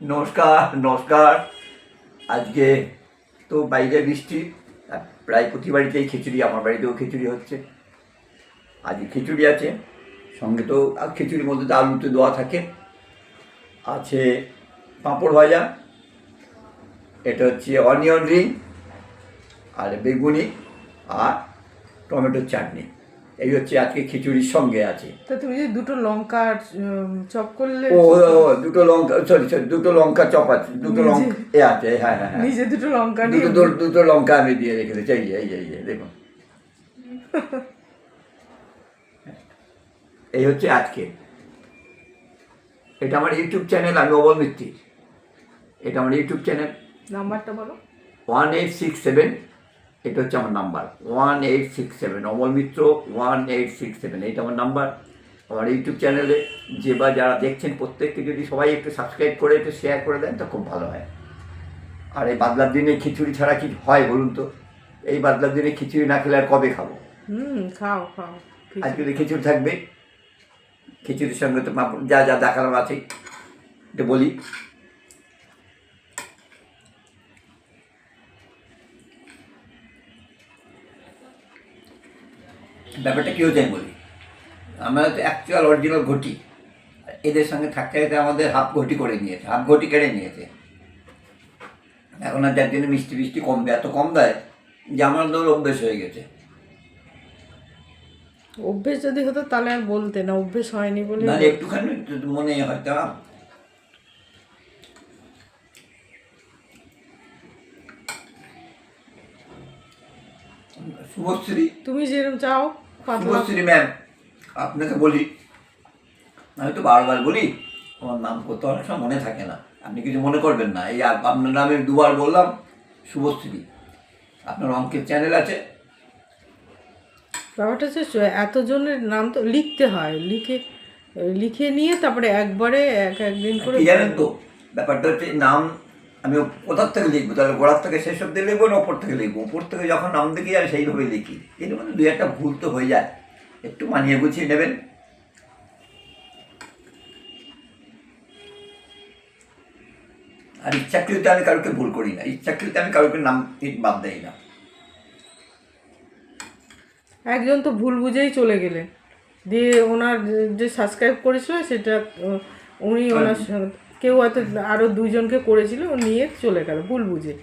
নমস্কার নমস্কার। আজকে তো বাইরে বৃষ্টি প্রায় প্রতি বাড়িতেই খিচুড়ি, আমার বাড়িতেও খিচুড়ি হচ্ছে। আজকে খিচুড়ি আছে, সঙ্গে তো খিচুড়ির মধ্যে তো আলু তো দেওয়া থাকে। আছে পাঁপড় ভাজা, এটা হচ্ছে অনিয়ন রিং, আর বেগুনি, আর টমেটোর চাটনি। এই হচ্ছে আজকে খিচুড়ির সঙ্গে আছে। তা তুমি যে দুটো লঙ্কা চপ করলে ও দুটো লঙ্কা সরি সরি দুটো লঙ্কা চপ আছে দুটো লঙ্কা এ আছে হ্যাঁ হ্যাঁ হ্যাঁ। নিজে দুটো লঙ্কা দুটো দুটো- দুটো লঙ্কা আমি দিয়ে রেখে দিয়েছি এই এই এই দেখুন এই হচ্ছে আজকে। এটা আমার ইউটিউব চ্যানেল আমি অবল মিত্তির। এটা আমার ইউটিউব চ্যানেল নাম্বারটা বলো। ওয়ান এইট সিক্স সেভেন এটা হচ্ছে আমার number. One eight six seven Amal Mitra one eight six seven এইটা আমার নাম্বার। আমার ইউটিউব চ্যানেলে যে বা যারা দেখছেন প্রত্যেককে যদি সবাই একটু সাবস্ক্রাইব করে একটু শেয়ার করে দেন তো খুব ভালো হয়। আর এই বাদলার দিনে খিচুড়ি ছাড়া কি হয় বলুন তো? এই বাদলার দিনে খিচুড়ি না খেলে আর কবে খাব? হুম খাও খাও। আজকে তো খিচুড়ি থাকবে খিচুড়ির সঙ্গে তো যা যা দেখানোর আছে একটু বলি। ব্যাপারটা কী হচ্ছে আমি বলি। আমরা তো অ্যাকচুয়াল অরিজিনাল ঘটি। এদের সঙ্গে থাকতে থাকতে আমাদের হাফ ঘটি করে নিয়েছে হাফ ঘটি কেড়ে নিয়েছে। এখন আর যার জন্য মিষ্টি মিষ্টি কমবে এত কম দেয় যে আমার ধর অভ্যেস হয়ে গেছে। অভ্যেস যদি হতো তাহলে আর বলতে না অভ্যেস হয়নি বলে নাহলে একটুখানি মনে হয়তো। শুভশ্রী। তুমি যেরকম চাও। শুভশ্রী ম্যাম আপনাকে বলি আমি তো বারবার বলি আমার নাম করতে অনেক সময় মনে থাকে না। আপনি কিছু মনে করবেন না। এই আপনার নামে দুবার বললাম শুভশ্রী। আপনার অঙ্কের চ্যানেল আছে। ব্যাপারটা হচ্ছে এতজনের নাম তো লিখতে হয়। লিখে লিখে নিয়ে তারপরে একবারে এক একদিন করে জানেন তো ব্যাপারটা হচ্ছে নাম আমি কোথার থেকে লিখব? তাহলে গোড়ার থেকে শেষ অব্দি লিখব না ওপর থেকে লিখব? ওপর থেকে যখন নাম দেখি আর সেইভাবে লিখি। এর মধ্যে দুই একটা ভুল তো হয়ে যায়। একটু মানিয়ে গুছিয়ে নেবেন। আর ইচ্ছাকৃত আমি কারোকে ভুল করি না। ইচ্ছাকৃত আমি কারোকে নাম বাদ দেই না। একজন তো ভুল বুঝেই চলে গেলেন। দিয়ে ওনার যে সাবস্ক্রাইব করেছিল সেটা উনি ওনার সঙ্গে- কেউ হয়তো আরও দুইজনকে করেছিল ও নিয়ে চলে গেল ভুল বুঝে।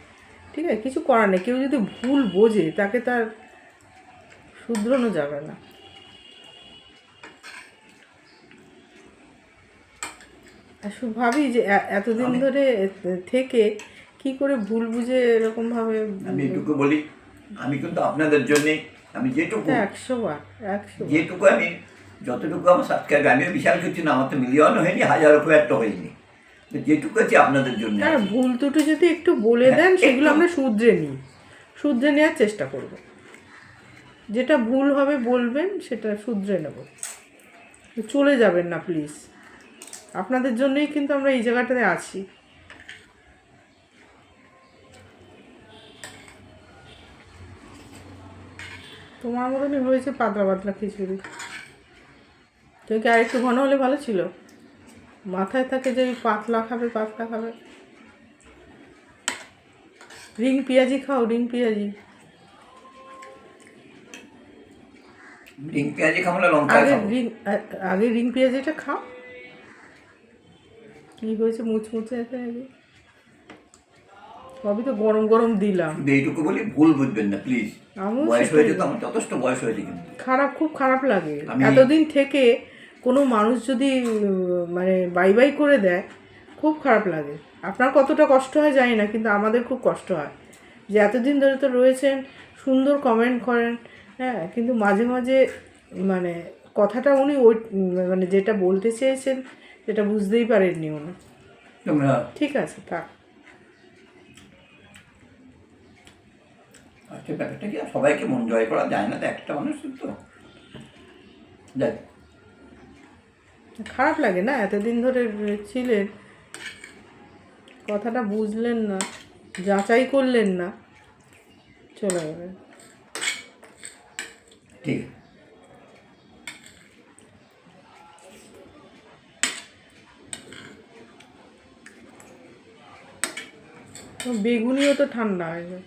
ঠিক আছে? কিছু করার নেই। কেউ যদি ভুল বোঝে তাকে তার শুধরানো যাবে না। শুধু ভাবি যে এতদিন ধরে থেকে কি করে ভুল বুঝে এরকমভাবে আমি এটুকু বলি আমি কিন্তু আপনাদের জন্যে আমি যেটুকু একশো বার একশো। যেটুকু আমি যতটুকু আমার সাবস্ক্রাইব আমিও বিশাল কিছু না আমার তো মিলিয়ন হয়নি হাজার খুব একটা হয়নি। যেটুকু আছে আপনাদের জন্য হ্যাঁ ভুল ত্রুটি যদি একটু বলে দেন হ্যাঁ, সেগুলো আমরা শুধরে নিই। শুধরে নেওয়ার চেষ্টা করব। যেটা ভুল হবে বলবেন সেটা শুধরে নেব। চলে যাবেন না প্লিজ। আপনাদের জন্যই কিন্তু আমরা এই জায়গাটাতে আছি। তোমার মতনই হয়েছে পাতলা পাতলা খিচুড়ি। তুমি কি আরেকটু ঘন হলে ভালো ছিল? মাথায় থাকে যে পাতলা খাবে পাতলা খাবে। রিং পেঁয়াজি খাও রিং পেঁয়াজি। রিং পেঁয়াজি খাব না লঙ্কা আগে রিং আগে রিং পেঁয়াজিটা খাও। কি হয়েছে মুচমুচে আছে আগে সবই তো গরম গরম দিলাম। এইটুকু বলি ভুল বুঝবেন না প্লিজ বয়স হয়েছে তো আমার যথেষ্ট বয়স হয়েছে কিন্তু। খারাপ খুব খারাপ লাগে। এতদিন থেকে কোনো মানুষ যদি মানে বাই বাই করে দেয় খুব খারাপ লাগে। আপনার কতটা কষ্ট হয় জানি না কিন্তু আমাদের খুব কষ্ট হয়। যে এতদিন ধরে তো রয়েছেন সুন্দর কমেন্ট করেন হ্যাঁ কিন্তু মাঝে মাঝে মানে কথাটা উনি ওই মানে যেটা বলতে চেয়েছেন সেটা বুঝতেই পারেননি উনি। ঠিক আছে থাক। আচ্ছা ব্যাপারটা কি সবাইকে মন জয় করা যায় না তো একটা মানুষের তো। যাই। খারাপ লাগে না? এতদিন ধরে ছিলেন। কথাটা বুঝলেন না যাচাই করলেন না। চলে গেলেন ঠিক। বেগুনিও তো ঠান্ডা হয়ে যায়।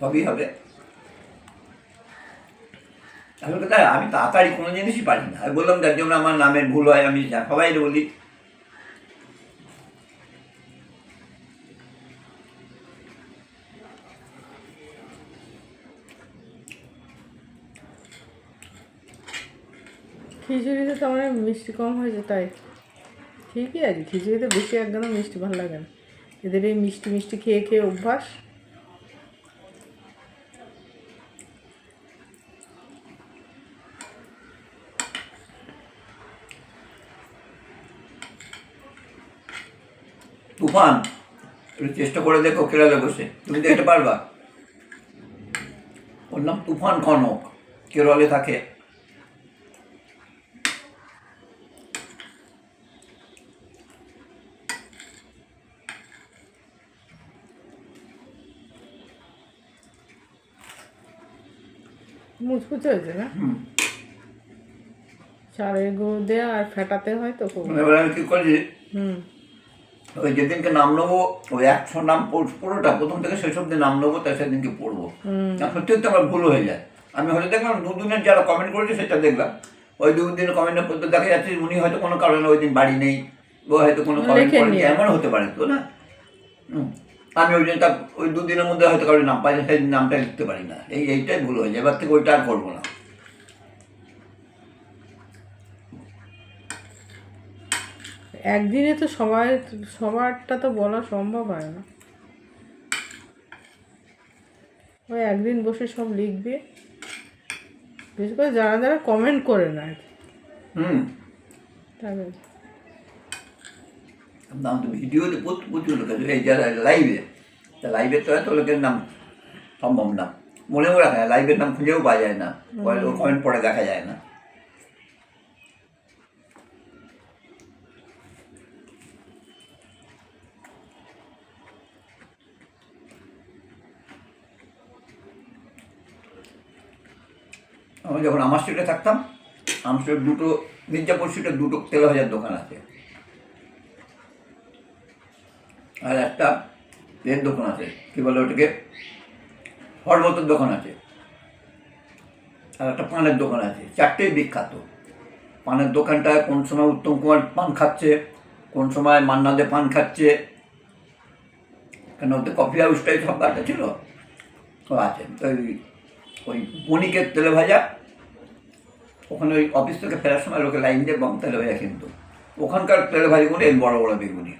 সবই হবে। আসল কথা আমি তাড়াতাড়ি কোনো জিনিসই পারি না। আমি বললাম যার জন্য আমার নামের ভুল হয়, আমি সবাই বলি। খিচুড়িতে তো আমার মিষ্টি কম হয়েছে, তাই। ঠিকই আছে, খিচুড়িতে বেশি একদম মিষ্টি ভালো লাগে না। এদের এই মিষ্টি মিষ্টি খেয়ে খেয়ে অভ্যাস। তুফান একটু চেষ্টা করে দেখো কেরালে বসে তুমি দেখতে পারবা? ওর নাম তুফান কনক কেরলে থাকে। মুচমুচে হয়েছে না। চালের গুঁড়ো দেওয়া আর ফেটাতে হয় তো এবার আমি কি করি হুম। ওই যেদিনকে নাম নেব ওই একশো নাম পুরোটা প্রথম থেকে শেষ অব্দি নাম নেব তাই সেদিনকে পড়ব। সত্যি সত্যি আমার ভুল হয়ে যায়। আমি হয়তো দেখলাম দুদিনের যারা কমেন্ট করেছে সেটা দেখলাম। ওই দুদিনের কমেন্টের মধ্যে দেখা যাচ্ছে উনি হয়তো কোনো কারণে ওই দিন বাড়ি নেই ও হয়তো কোনো কমেন্ট করেনি এমন হতে পারে তো না। আমি ওই জন্য ওই দুদিনের মধ্যে হয়তো কারোর নাম পাই সেই নামটা লিখতে পারি না। এই এইটাই ভুল হয়ে যায়। এবার থেকে ওইটা আর করব না। একদিনে তো সবাই সবারটা তো বলা সম্ভব হয় না। ওই একদিন বসে সব লিখবে। বিশেষ করে যারা যারা কমেন্ট করে না হুম। তাদের। নাম তো ভিডিওতে প্রচুর প্রচুর লোক আছে। এই যারা লাইভে তা লাইভের তো এত লোকের নাম সম্ভব না। মনেও রাখা যায় লাইভের নাম খুঁজেও পাওয়া যায় না। কমেন্ট পড়ে দেখা যায় না। আমি যখন আমার স্ট্রিটে থাকতাম, আমার স্ট্রিট দুটো, মির্জাপুর স্ট্রিটে দুটো তেল ভাজার দোকান আছে। আর একটা এর দোকান আছে, কী বলে ওটাকে? শরবতের দোকান আছে। আর একটা পানের দোকান আছে, চারটেই বিখ্যাত। পানের দোকানটায় কোন সময় উত্তম কুমার পান খাচ্ছে, কোন সময় মান্নাদে পান খাচ্ছে। কেন ওতে কফি হাউসটাই সব কাটা ছিল? তো আছে, তো ওই বণিকের তেলে ভাজা ওখানে ওই অফিস থেকে ফেরার সময় লোকে লাইন দিয়ে বম তেলে ভাজা কিন্তু। ওখানকার তেলে ভাজাগুলো এই বড় বড় বেগুনি।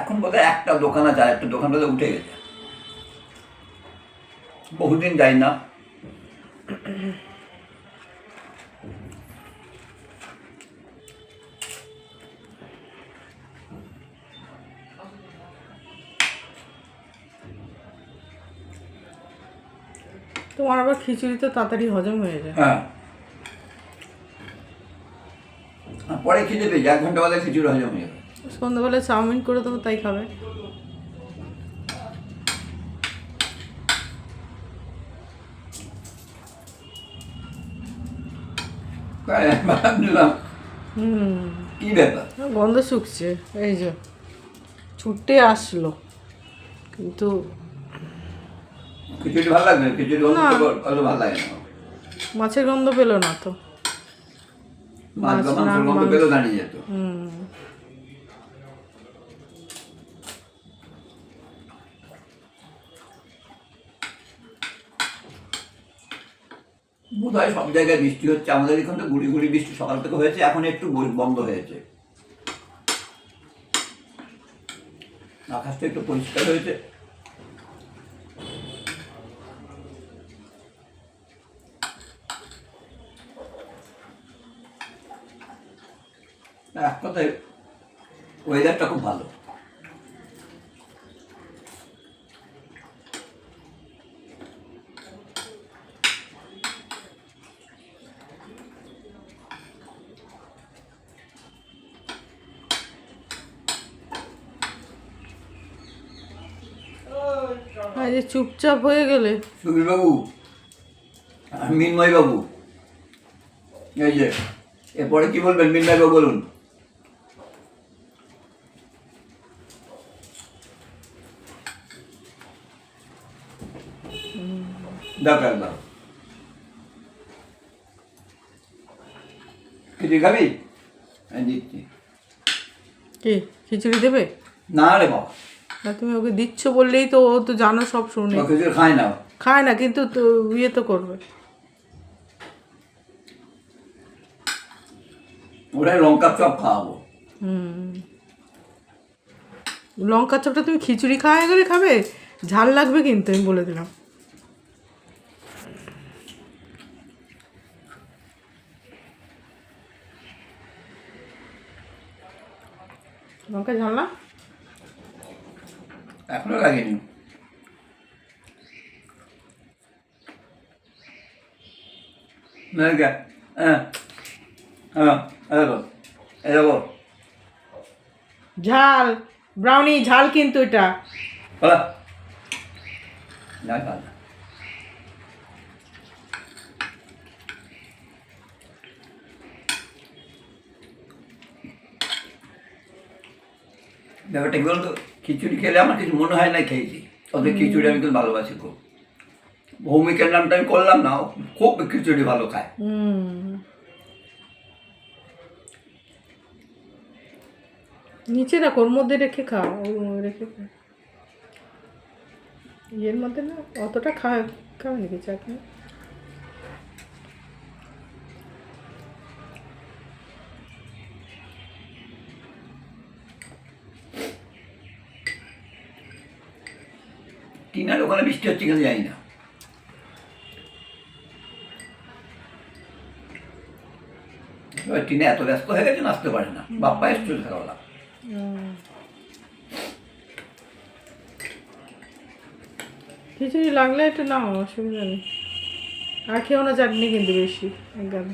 এখন বোধহয় একটা দোকান আছে আর একটা দোকান উঠে গেছে। বহুদিন যাই না। তোমার আবার খিচুড়ি তো তাড়াতাড়ি হজম হয়ে যায়। হ্যাঁ। পরে খিদে পেয়েছে এক ঘণ্টা বাদে খিচুড়ি হজম হয়ে যাবে। সন্ধ্যাবেলা চাউমিন করে দেবো তাই খাবে। কি ব্যাপার? গন্ধ শুকছে এই যে। ছুটে আসলো কিন্তু খিচুড়ি ভালো লাগবে খিচুড়ি গন্ধ। ভালো লাগে না। মাছের গন্ধ পেল না তো। মাছ মাংসের গন্ধ। পেলেও দাঁড়িয়ে যেত। বোধ হয় সব জায়গায় বৃষ্টি হচ্ছে। আমাদের এখানে তো গুড়ি গুড়ি বৃষ্টি সকাল থেকে হয়েছে এখন একটু বন্ধ হয়েছে। আকাশটা একটু পরিষ্কার হয়েছে। এক কথায় ওয়েদারটা খুব ভালো। আর চুপচাপ হয়ে গেলে। সুবীর বাবু আর মিন্ময়বাবু এই যে এরপরে কি বলবেন মিন্ময়বাবু বলুন। খাবি? আমি দিচ্ছি। কি খিচুড়ি দেবে? না রে বাবা। না তুমি ওকে দিচ্ছ বললেই তো ও তো জানো সব শুনে। খায় না খায় না কিন্তু তো ইয়ে তো করবে। ওটাই লঙ্কা চপ খাওয়াবো। হুম। লঙ্কা চপটা তুমি খিচুড়ি খাওয়া করে খাবে? ঝাল লাগবে কিন্তু আমি বলে দিলাম। লঙ্কা ঝাল না এখনও লাগেনি হ্যাঁ হ্যাঁ এরকম ঝাল ব্রাউনি ঝাল কিন্তু এটা। না ব্যাপারটা কি বলতো? খিচুড়ি খেলে আমার কিছু মনে হয় না খেয়েছি। ওদের খিচুড়ি আমি কিন্তু ভালোবাসি খুব। ভৌমিকের নামটা আমি করলাম না খুব খিচুড়ি ভালো খায়। নিচে রাখো, ওর মধ্যে রেখে খাও রেখে ইয়ের মধ্যে না, অতটা খা খাবে নাকি চাটনি? টিনার ওখানে বৃষ্টি হচ্ছে কিনা জানি না। এবার টিনা এত ব্যস্ত হয়ে গেছে, নাচতে পারে না। বাপ্পা এসছে সকালবেলা। খিচুড়ি লাগলে একটু নাও অসুবিধা নেই। আর খেও না চাটনি কিন্তু বেশি, একদম।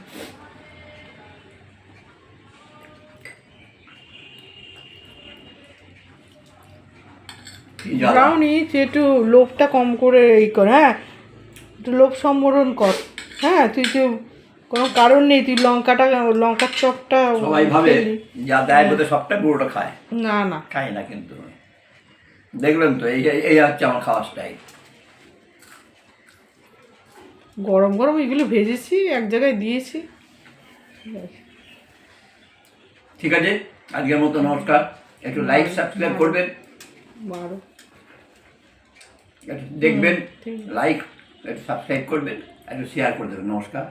ব্রাউনি তুই একটু লোভটা কম করে এই কর হ্যাঁ? একটু লোভ সম্বরণ কর হ্যাঁ? তুই তো কোনো কারণ নেই তুই লঙ্কাটা লঙ্কার চপটা সবাই ভাবে যা দেয় বোধহয় সবটা পুরোটা খায়। না না। খায় না কিন্তু। দেখলেন তো এই এই হচ্ছে আমার খাওয়ার স্টাইল গরম গরম এগুলো ভেজেছি এক জায়গায় দিয়েছি। ঠিক আছে আজকের মতো নমস্কার। একটু লাইক সাবস্ক্রাইব করবেন। বারো। একটু দেখবেন লাইক একটু সাবস্ক্রাইব করবেন একটু শেয়ার করে দেবেন। নমস্কার।